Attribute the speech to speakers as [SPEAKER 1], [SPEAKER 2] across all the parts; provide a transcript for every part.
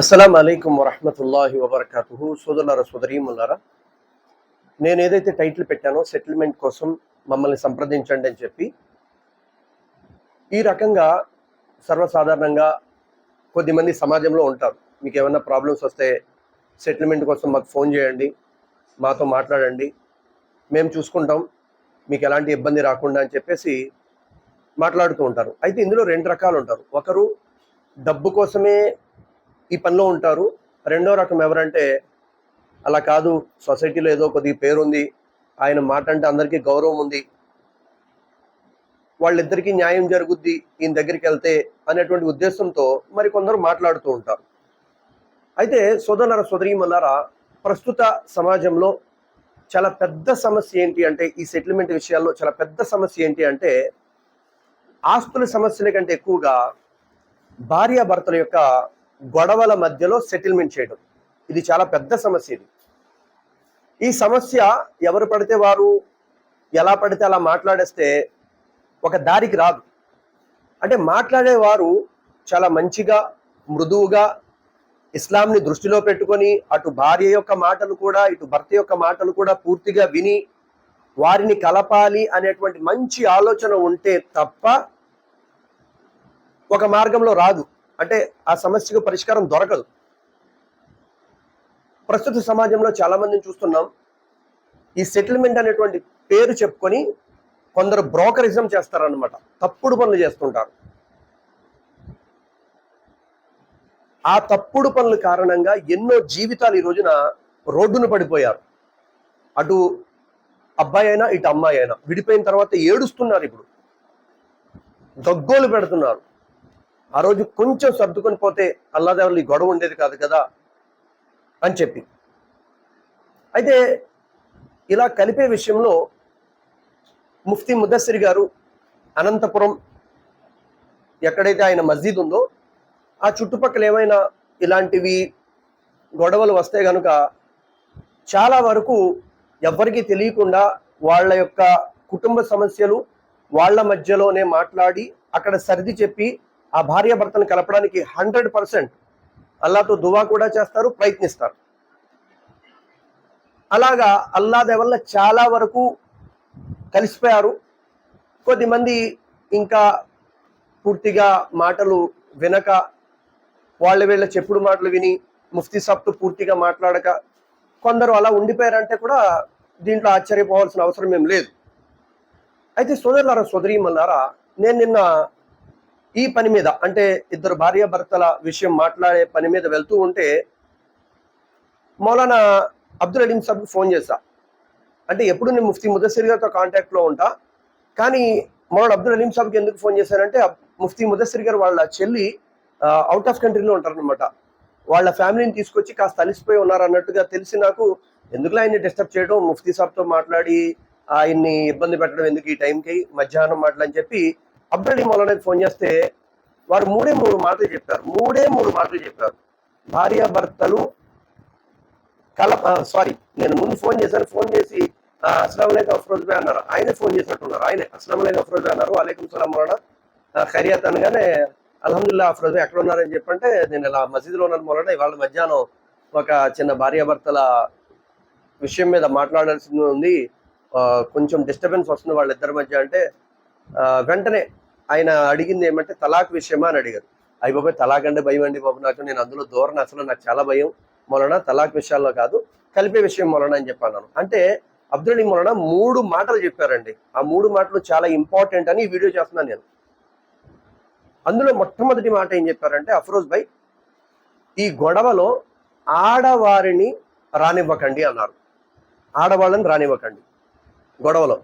[SPEAKER 1] అస్సలం అయికం వరహమతుల్లాహి వబర్కాతు సోదరులారా సోదరీములారా నేను ఏదైతే టైటిల్ పెట్టానో సెటిల్మెంట్ కోసం మమ్మల్ని సంప్రదించండి అని చెప్పి ఈ రకంగా సర్వసాధారణంగా కొద్దిమంది సమాజంలో ఉంటారు. మీకు ఏమైనా ప్రాబ్లమ్స్ వస్తే సెటిల్మెంట్ కోసం మాకు ఫోన్ చేయండి మాతో మాట్లాడండి. మేము చూసుకుంటాం మీకు ఎలాంటి ఇబ్బంది రాకుండా అని చెప్పేసి మాట్లాడుతూ ఉంటారు. అయితే ఇందులో రెండు రకాలు ఉంటారు. ఒకరు డబ్బు కోసమే ఈ పనిలో ఉంటారు. రెండో రకం ఎవరంటే అలా కాదు సొసైటీలో ఏదో కొద్ది పేరు ఉంది ఆయన మాట అంటే అందరికీ గౌరవం ఉంది వాళ్ళిద్దరికీ న్యాయం జరుగుద్ది ఈయన దగ్గరికి వెళ్తే అనేటువంటి ఉద్దేశంతో మరి కొందరు మాట్లాడుతూ ఉంటారు. అయితే సోదరుల సోదరీమల్లారా ప్రస్తుత సమాజంలో చాలా పెద్ద సమస్య ఏంటి అంటే ఈ సెటిల్మెంట్ విషయాల్లో చాలా పెద్ద సమస్య ఏంటి అంటే ఆస్తుల సమస్యల కంటే ఎక్కువగా భార్యాభర్తల యొక్క గొడవల మధ్యలో సెటిల్మెంట్ చేయడం. ఇది చాలా పెద్ద సమస్య ఇది. ఈ సమస్య ఎవరు పడితే వారు ఎలా పడితే అలా మాట్లాడేస్తే ఒక దారికి రాదు. అంటే మాట్లాడేవారు చాలా మంచిగా మృదువుగా ఇస్లాంని దృష్టిలో పెట్టుకొని అటు భార్య యొక్క మాటలు కూడా ఇటు భర్త యొక్క మాటలు కూడా పూర్తిగా విని వారిని కలపాలి అనేటువంటి మంచి ఆలోచన ఉంటే తప్ప ఒక మార్గంలో రాదు. అంటే ఆ సమస్యకు పరిష్కారం దొరకదు. ప్రస్తుత సమాజంలో చాలా మందిని చూస్తున్నాం. ఈ సెటిల్మెంట్ అనేటువంటి పేరు చెప్పుకొని కొందరు బ్రోకరిజం చేస్తారనమాట తప్పుడు పనులు చేస్తుంటారు. ఆ తప్పుడు పనుల కారణంగా ఎన్నో జీవితాలు ఈ రోజున రోడ్డున పడిపోయారు. అటు అబ్బాయి అయినా ఇటు అమ్మాయి అయినా విడిపోయిన తర్వాత ఏడుస్తున్నారు ఇప్పుడు. దగ్గోలు పెడుతున్నారు. ఆ రోజు కొంచెం సర్దుకొని పోతే అల్లాదేవులు ఈ గొడవ ఉండేది కాదు కదా అని చెప్పి. అయితే ఇలా కలిపే విషయంలో ముఫ్తీ ముదస్సిర్ గారు అనంతపురం ఎక్కడైతే ఆయన మస్జిద్ ఉందో ఆ చుట్టుపక్కల ఏమైనా ఇలాంటివి గొడవలు వస్తే కనుక చాలా వరకు ఎవరికీ తెలియకుండా వాళ్ళ యొక్క కుటుంబ సమస్యలు వాళ్ళ మధ్యలోనే మాట్లాడి అక్కడ సర్ది చెప్పి ఆ భార్య భర్తను కలపడానికి హండ్రెడ్ పర్సెంట్ అల్లాతో దువా కూడా చేస్తారు ప్రయత్నిస్తారు. అలాగా అల్లా వల్ల చాలా వరకు కలిసిపోయారు. కొద్దిమంది ఇంకా పూర్తిగా మాటలు వినక వాళ్ళ వీళ్ళ చెప్పుడు మాటలు విని ముఫ్తీ సాబ్తో పూర్తిగా మాట్లాడక కొందరు అలా ఉండిపోయారంటే కూడా దీంట్లో ఆశ్చర్యపోవాల్సిన అవసరం ఏం లేదు. అయితే సోదరులారా సోదరీమన్నారా నేను నిన్న ఈ పని మీద అంటే ఇద్దరు భార్యాభర్తల విషయం మాట్లాడే పని మీద వెళ్తూ ఉంటే మౌలానా అబ్దుల్ అలీం సాబ్కి ఫోన్ చేశా. అంటే ఎప్పుడు నేను ముఫ్తీ ముదస్సిర్ గారితో కాంటాక్ట్లో ఉంటా? కానీ మౌలానా అబ్దుల్ అలీం సాబ్కి ఎందుకు ఫోన్ చేశానంటే ముఫ్తీ ముదస్సిర్ గారు వాళ్ళ చెల్లి అవుట్ ఆఫ్ కంట్రీలో ఉంటారనమాట వాళ్ళ ఫ్యామిలీని తీసుకొచ్చి కాస్త అలిసిపోయి ఉన్నారు అన్నట్టుగా తెలిసి నాకు ఎందుకులా ఆయన్ని డిస్టర్బ్ చేయడం? ముఫ్తీ సాబ్తో మాట్లాడి ఆయన్ని ఇబ్బంది పెట్టడం ఎందుకు ఈ టైంకి మధ్యాహ్నం మాటలని చెప్పి అబ్దుల్ అలీ మౌలానాకి ఫోన్ చేస్తే వారు మూడే మూడు మాటలు చెప్పారు. మూడే మూడు మాటలు చెప్పారు. భార్యాభర్తలు కల సారీ నేను ముందు ఫోన్ చేశాను. ఫోన్ చేసి ఆ, అస్సలం అలైkum అఫ్రోజ్ భాయ్ అన్నారు. ఆయనే ఫోన్ చేసినట్టున్నారు. ఆయనే అస్సలం అలైkum అఫ్రోజ్ భాయ్ అన్నారు. వాలేకుం సలాం మౌలానా. ఖరియాత్ అనగానే అల్హమ్దుల్లా అఫ్రోజ్ భాయ్ ఎక్కడ ఉన్నారని చెప్పంటే నేను ఇలా మసీదులో ఉన్నాను మౌలానా. ఇవాళ మధ్యాహ్నం ఒక చిన్న భార్యాభర్తల విషయం మీద మాట్లాడాల్సింది ఉంది. కొంచెం డిస్టర్బెన్స్ వస్తుంది వాళ్ళిద్దరి మధ్య అంటే వెంటనే ఆయన అడిగింది ఏమంటే తలాక్ విషయమా అని అడిగారు. అయ్యి బాబాయ్ తలాక్ అంటే భయం అండి బాబు నాకు నేను అందులో దూరం అసలు నాకు చాలా భయం. మొలన తలాక్ విషయాల్లో కాదు కలిపే విషయం మొలన అని చెప్పాను. అంటే అబ్దుల్ మొలన మూడు మాటలు చెప్పారండి. ఆ మూడు మాటలు చాలా ఇంపార్టెంట్ అని ఈ వీడియో చేస్తున్నాను నేను. అందులో మొట్టమొదటి మాట ఏం చెప్పారంటే అఫరోజ్ భాయ్ ఈ గొడవలో ఆడవారిని రానివ్వకండి అన్నారు. ఆడవాళ్ళని రానివ్వకండి గొడవలో.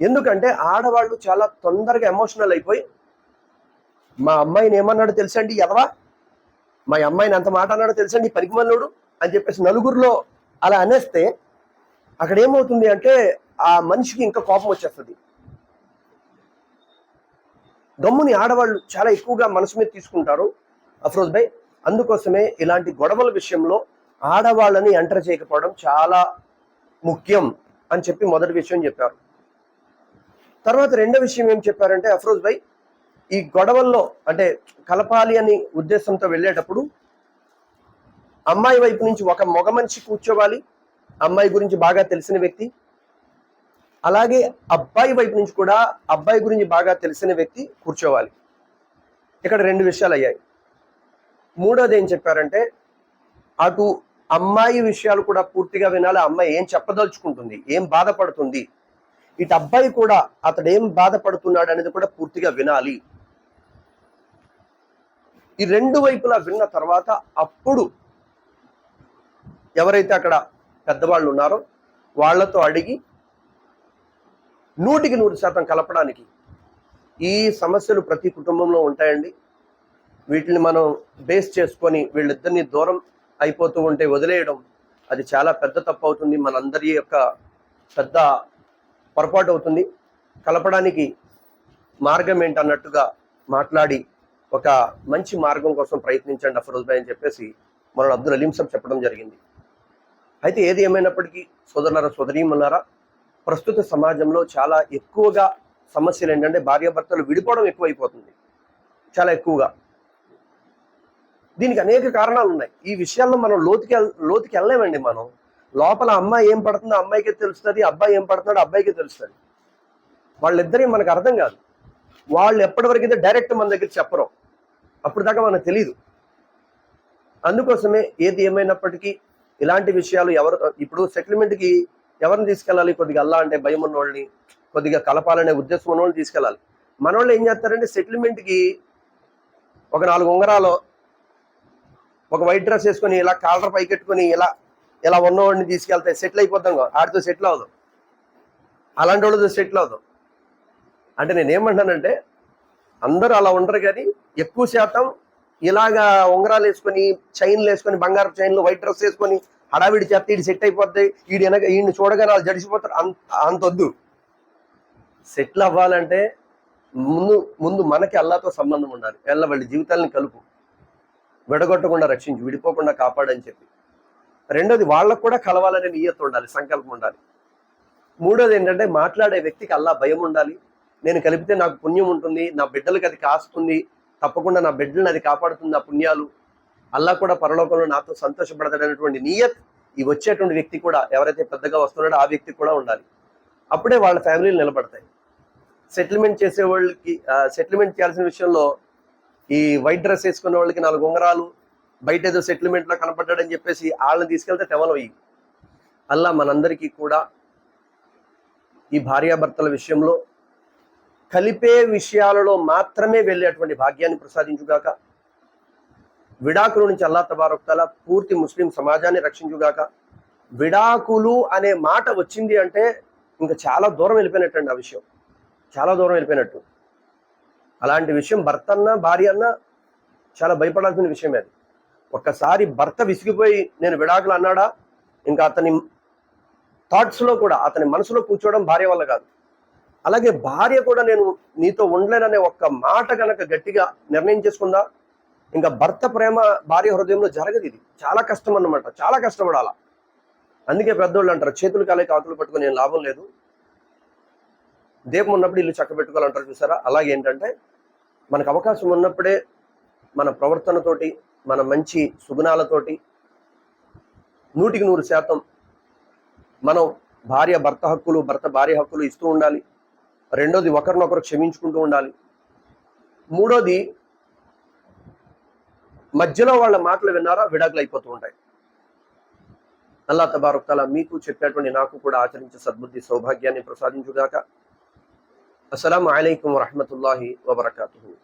[SPEAKER 1] ఎందుకంటే ఆడవాళ్ళు చాలా తొందరగా ఎమోషనల్ అయిపోయి మా అమ్మాయిని ఏమన్నాడో తెలుసండి ఎదవా? మా అమ్మాయిని అంత మాట అన్నాడో తెలుసండి పరిగమల్లుడు అని చెప్పేసి నలుగురిలో అలా అనేస్తే అక్కడ ఏమవుతుంది అంటే ఆ మనిషికి ఇంకా కోపం వచ్చేస్తుంది. గమ్ముని ఆడవాళ్ళు చాలా ఎక్కువగా మనసు మీద తీసుకుంటారు అఫ్రోజ్ భాయ్. అందుకోసమే ఇలాంటి గొడవల విషయంలో ఆడవాళ్ళని ఎంటర్ చేయకపోవడం చాలా ముఖ్యం అని చెప్పి మొదటి విషయం చెప్పారు. తర్వాత రెండో విషయం ఏం చెప్పారంటే అఫ్రోజ్ భాయ్ ఈ గొడవల్లో అంటే కలపాలి అని ఉద్దేశంతో వెళ్ళేటప్పుడు అమ్మాయి వైపు నుంచి ఒక మగ మనిషి కూర్చోవాలి అమ్మాయి గురించి బాగా తెలిసిన వ్యక్తి అలాగే అబ్బాయి వైపు నుంచి కూడా అబ్బాయి గురించి బాగా తెలిసిన వ్యక్తి కూర్చోవాలి. ఇక్కడ రెండు విషయాలు అయ్యాయి. మూడోది ఏం చెప్పారంటే అటు అమ్మాయి విషయాలు కూడా పూర్తిగా వినాలి ఆ అమ్మాయి ఏం చెప్పదలుచుకుంటుంది ఏం బాధపడుతుంది ఇటు అబ్బాయి కూడా అతడు ఏం బాధపడుతున్నాడు అనేది కూడా పూర్తిగా వినాలి. ఈ రెండు వైపులా విన్న తర్వాత అప్పుడు ఎవరైతే అక్కడ పెద్దవాళ్ళు ఉన్నారో వాళ్ళతో అడిగి నూటికి నూరు శాతం కలపడానికి ఈ సమస్యలు ప్రతి కుటుంబంలో ఉంటాయండి. వీటిని మనం బేస్ చేసుకొని వీళ్ళిద్దరిని దూరం అయిపోతూ ఉంటే వదిలేయడం అది చాలా పెద్ద తప్పు అవుతుంది. మనందరి యొక్క పెద్ద పొరపాటు అవుతుంది. కలపడానికి మార్గం ఏంటన్నట్టుగా మాట్లాడి ఒక మంచి మార్గం కోసం ప్రయత్నించండి అఫరోజ్ భాయ్ అని చెప్పేసి మన అబ్దుల్ అలీం సాబ్ చెప్పడం జరిగింది. అయితే ఏది ఏమైనప్పటికీ సోదరులారా సోదరీమన్నారా ప్రస్తుత సమాజంలో చాలా ఎక్కువగా సమస్యలు ఏంటంటే భార్యాభర్తలు విడిపోవడం ఎక్కువైపోతుంది. చాలా ఎక్కువగా. దీనికి అనేక కారణాలు ఉన్నాయి ఈ విషయాల్లో మనం లోతుకి లోతుకి వెళ్ళలేమండి మనం. లోపల అమ్మాయి ఏం పడుతుందో అమ్మాయికి తెలుస్తుంది అబ్బాయి ఏం పడుతున్నాడో అబ్బాయికి తెలుస్తుంది. వాళ్ళిద్దరి మనకు అర్థం కాదు. వాళ్ళు ఎప్పటివరకు అయితే డైరెక్ట్ మన దగ్గర చెప్పరు అప్పుడు దాకా మనకు తెలియదు అందుకోసమే ఏది ఏమైనప్పటికీ ఇలాంటి విషయాలు ఎవరు ఇప్పుడు సెటిల్మెంట్కి ఎవరిని తీసుకెళ్ళాలి? కొద్దిగా అల్లా అంటే భయం ఉన్నోళ్ళని కొద్దిగా కలపాలనే ఉద్దేశం ఉన్నవాళ్ళని తీసుకెళ్ళాలి. మన వాళ్ళు ఏం చేస్తారంటే సెటిల్మెంట్కి ఒక నాలుగు ఉంగరాలు ఒక వైట్ డ్రెస్ వేసుకొని ఇలా కాలర్ పైకెట్టుకొని ఇలా ఇలా ఉన్నవాడిని తీసుకెళ్తే సెటిల్ అయిపోతాం కదా. ఆడితో సెటిల్ అవదు అలాంటి వాళ్ళతో సెటిల్ అవదు అంటే నేను ఏమంటానంటే అందరూ అలా ఉండరు కానీ ఎక్కువ శాతం ఇలాగా ఉంగరాలు వేసుకొని చైన్లు వేసుకొని బంగారు చైన్లు వైట్ డ్రెస్ వేసుకొని హడావిడి చేస్తే ఈడు సెట్ అయిపోద్ది. వీడు వెనక వీడిని చూడగానే వాళ్ళు జడిసిపోతారు. అంత అంతొద్దు సెటిల్ అవ్వాలంటే ముందు ముందు మనకి అల్లాతో సంబంధం ఉండాలి. వెళ్ళ వాళ్ళ జీవితాలను కలుపు. విడగొట్టకుండా రక్షించి. విడిపోకుండా కాపాడని చెప్పి. రెండోది వాళ్ళకు కూడా కలవాలనే నియత ఉండాలి సంకల్పం ఉండాలి. మూడోది ఏంటంటే మాట్లాడే వ్యక్తికి అల్లా భయం ఉండాలి. నేను కలిపితే నాకు పుణ్యం ఉంటుంది నా బిడ్డలకు అది కాస్తుంది తప్పకుండా నా బిడ్డలను అది కాపాడుతుంది ఆ పుణ్యాలు. అల్లా కూడా పరలోకంలో నాతో సంతోషపడతాడనేటువంటి నియత్ ఈ వచ్చేటువంటి వ్యక్తి కూడా ఎవరైతే పెద్దగా వస్తున్నాడో ఆ వ్యక్తి కూడా ఉండాలి. అప్పుడే వాళ్ళ ఫ్యామిలీలు నిలబడతాయి. సెటిల్మెంట్ చేసే వాళ్ళకి సెటిల్మెంట్ చేయాల్సిన విషయంలో ఈ వైట్ డ్రెస్ వేసుకున్న వాళ్ళకి నాలుగు ఉంగరాలు బయట ఏదో సెటిల్మెంట్లో కనపడ్డాడని చెప్పేసి వాళ్ళని తీసుకెళ్తే తెవలం అయ్యి అల్లా మనందరికీ కూడా ఈ భార్యాభర్తల విషయంలో కలిపే విషయాలలో మాత్రమే వెళ్ళేటువంటి భాగ్యాన్ని ప్రసాదించుగాక. విడాకుల నుంచి అల్లా తబారొక్తాల పూర్తి ముస్లిం సమాజాన్ని రక్షించుగాక. విడాకులు అనే మాట వచ్చింది అంటే ఇంకా చాలా దూరం వెళ్ళిపోయినట్టండి ఆ విషయం. చాలా దూరం వెళ్ళిపోయినట్టు. అలాంటి విషయం భర్త అన్న భార్య అన్న చాలా భయపడాల్సిన విషయమే అది. ఒక్కసారి భర్త విసిగిపోయి నేను విడాకులు అన్నాడా? ఇంకా అతని థాట్స్లో కూడా అతని మనసులో కూర్చోవడం భార్య వల్ల కాదు. అలాగే భార్య కూడా నేను నీతో ఉండలేననే ఒక్క మాట కనుక గట్టిగా నిర్ణయం చేసుకుందా? ఇంకా భర్త ప్రేమ భార్య హృదయంలో జరగదు ఇది. చాలా కష్టం అన్నమాట. చాలా కష్టపడాల. అందుకే పెద్దోళ్ళు అంటారు చేతులు కాలే కాకులు పట్టుకుని ఏం లాభం లేదు. దీపం ఉన్నప్పుడు ఇల్లు చక్క పెట్టుకోవాలంటారు చూసారా? అలాగే ఏంటంటే మనకు అవకాశం ఉన్నప్పుడే మన ప్రవర్తనతోటి మన మంచి సుగుణాలతోటి నూటికి నూరు శాతం మనం భార్య భర్త హక్కులు భర్త భార్య హక్కులు ఇస్తూ ఉండాలి. రెండోది ఒకరినొకరు క్షమించుకుంటూ ఉండాలి. మూడోది మధ్యలో వాళ్ళ మాటలు విన్నారా? విడాకులు అయిపోతూ ఉంటాయి. అల్లా తబారక్ మీకు చెప్పేటువంటి నాకు కూడా ఆచరించే సద్బుద్ధి సౌభాగ్యాన్ని ప్రసాదించుగాక. అస్సలం అయికం వరహమతుల్లాహి వబర్కూ